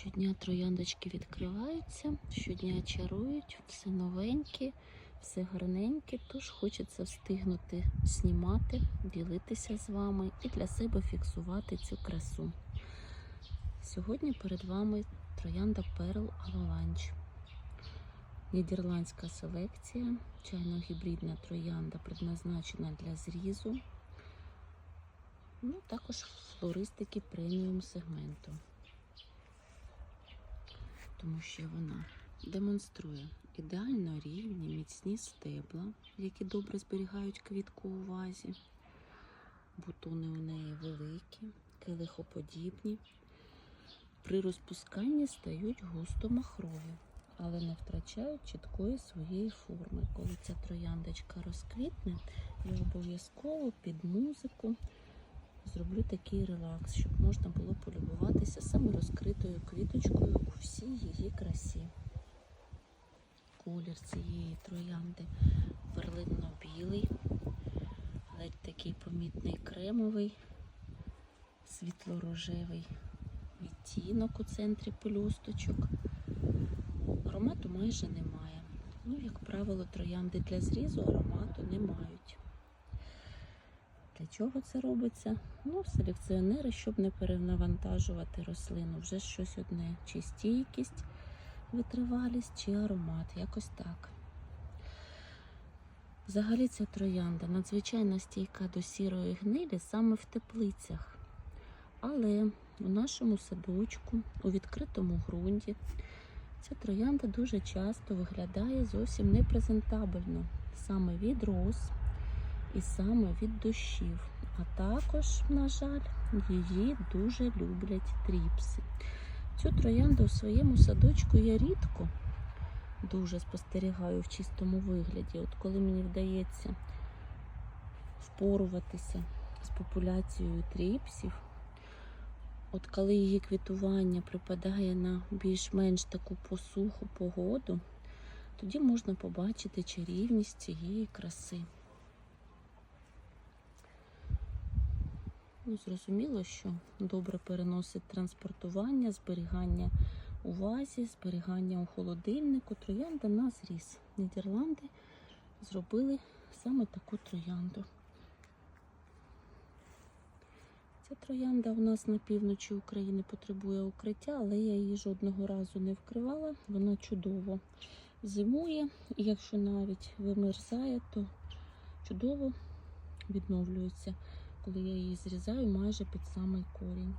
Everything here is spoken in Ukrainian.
Щодня трояндочки відкриваються, щодня чарують, все новеньке, все гарненьке, тож хочеться встигнути знімати, ділитися з вами і для себе фіксувати цю красу. Сьогодні перед вами троянда Pearl Avalanche. Нідерландська селекція, чайно-гібридна троянда предназначена для зрізу. Ну, також флористики преміум сегменту тому що вона демонструє ідеально рівні, міцні стебла, які добре зберігають квітку у вазі. Бутони у неї великі, келихоподібні. При розпусканні стають густо махрові, але не втрачають чіткої своєї форми. Коли ця трояндочка розквітне, я обов'язково під музику зроблю такий релакс, щоб можна було полюбуватися саме розкритою квіточкою у всій її. Колір цієї троянди перлинно-білий, ледь такий помітний кремовий, світло-рожевий відтінок у центрі пелюсточок. Аромату майже немає. Ну, як правило, троянди для зрізу аромату не мають. Для чого це робиться? Ну, селекціонери, щоб не перенавантажувати рослину. Вже щось одне, чи стійкість, витривалість, чи аромат, якось так. Взагалі ця троянда надзвичайно стійка до сірої гнилі саме в теплицях. Але у нашому садочку, у відкритому ґрунті, ця троянда дуже часто виглядає зовсім непрезентабельно, саме від роз і саме від дощів. А також, на жаль, її дуже люблять тріпси. Цю троянду у своєму садочку я рідко дуже спостерігаю в чистому вигляді. От коли мені вдається впоруватися з популяцією тріпсів, от коли її квітування припадає на більш-менш таку посуху погоду, тоді можна побачити чарівність цієї краси. Ну, зрозуміло, що добре переносить транспортування, зберігання у вазі, зберігання у холодильнику. Троянда на зріз. Нідерланди зробили саме таку троянду. Ця троянда у нас на півночі України потребує укриття, але я її жодного разу не вкривала. Вона чудово зимує, і якщо навіть вимерзає, то чудово відновлюється коли я її зрізаю майже під самий корінь.